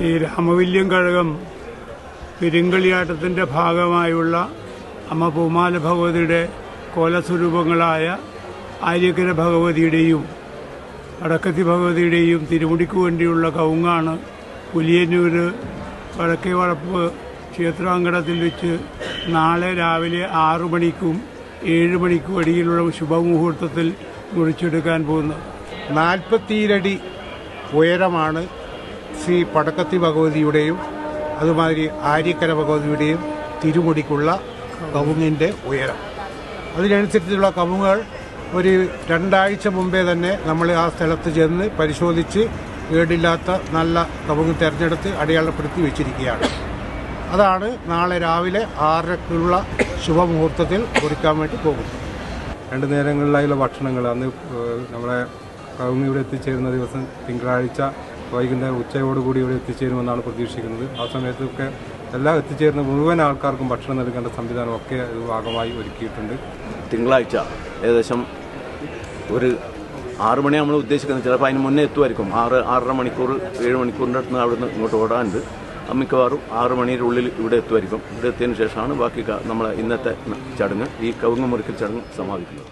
രാമവില്യം കഴകം പെരുങ്കളിയാട്ടത്തിന്റെ ഭാഗമായുള്ള അമ്മ പൂമാല ഭഗവതിയുടെ കോലസ്വരൂപങ്ങളായ ആര്യക്കര ഭഗവതിയുടെയും വടക്കത്തി ഭഗവതിയുടെയും തിരുമുടിക്ക് വേണ്ടിയുള്ള കവുങ്ങാണ് പുലിയന്നൂർ വടക്കേ വളപ്പ് ക്ഷേത്രാങ്കണത്തിൽ വെച്ച് നാളെ രാവിലെ ആറു മണിക്കും ഏഴ് മണിക്കും ഇടയിലുള്ള ശുഭമുഹൂർത്തത്തിൽ മുറിച്ചെടുക്കാൻ പോകുന്നത്. നാൽപ്പത്തിരടി ഉയരമാണ് ശ്രീ പടക്കത്തി ഭഗവതിയുടെയും അതുമാതിരി ആര്യക്കര ഭഗവതിയുടെയും തിരുമുടിക്കുള്ള കവുങ്ങിന്റെ ഉയരം. അതിനനുസരിച്ചുള്ള കവുങ്ങുകൾ ഒരു രണ്ടാഴ്ച മുമ്പേ തന്നെ നമ്മൾ ആ സ്ഥലത്ത് ചെന്ന് പരിശോധിച്ച് കേടില്ലാത്ത നല്ല കവുങ്ങ് തിരഞ്ഞെടുത്ത് അടയാളപ്പെടുത്തി വെച്ചിരിക്കുകയാണ്. അതാണ് നാളെ രാവിലെ ആറരക്കുള്ള ശുഭമുഹൂർത്തത്തിൽ കുറിക്കാൻ വേണ്ടി പോകുന്നത്. രണ്ട് നേരങ്ങളിലായുള്ള ഭക്ഷണങ്ങൾ. അന്ന് നമ്മളെ കവുങ്ങ് ഇവിടെ എത്തിച്ചേരുന്ന ദിവസം തിങ്കളാഴ്ച വൈകുന്നേരം ഉച്ചയോടുകൂടി ഇവിടെ എത്തിച്ചേരുമെന്നാണ് പ്രതീക്ഷിക്കുന്നത്. ആ സമയത്തൊക്കെ എല്ലാ എത്തിച്ചേരുന്ന മുഴുവൻ ആൾക്കാർക്കും ഭക്ഷണം നൽകേണ്ട സംവിധാനമൊക്കെ ഇത് ഭാഗമായി ഒരുക്കിയിട്ടുണ്ട്. തിങ്കളാഴ്ച ഏകദേശം ഒരു ആറ് മണി നമ്മൾ ഉദ്ദേശിക്കുന്നത്. ചിലപ്പോൾ അതിന് മുന്നേ എത്തുമായിരിക്കും. ആറ് ആറര മണിക്കൂർ ഏഴ് മണിക്കൂറിന്റെ അടുത്ത് അവിടുന്ന് ഇങ്ങോട്ട് ഓടാനുണ്ട്. മിക്കവാറും ആറ് മണിയുടെ ഉള്ളിൽ ഇവിടെ എത്തുമായിരിക്കും. ഇവിടെ എത്തിയതിനു ശേഷമാണ് ബാക്കി നമ്മളെ ഇന്നത്തെ ചടങ്ങ് ഈ കവുങ്ങ് മുറിക്കൽ ചടങ്ങ് സമാപിക്കുന്നത്.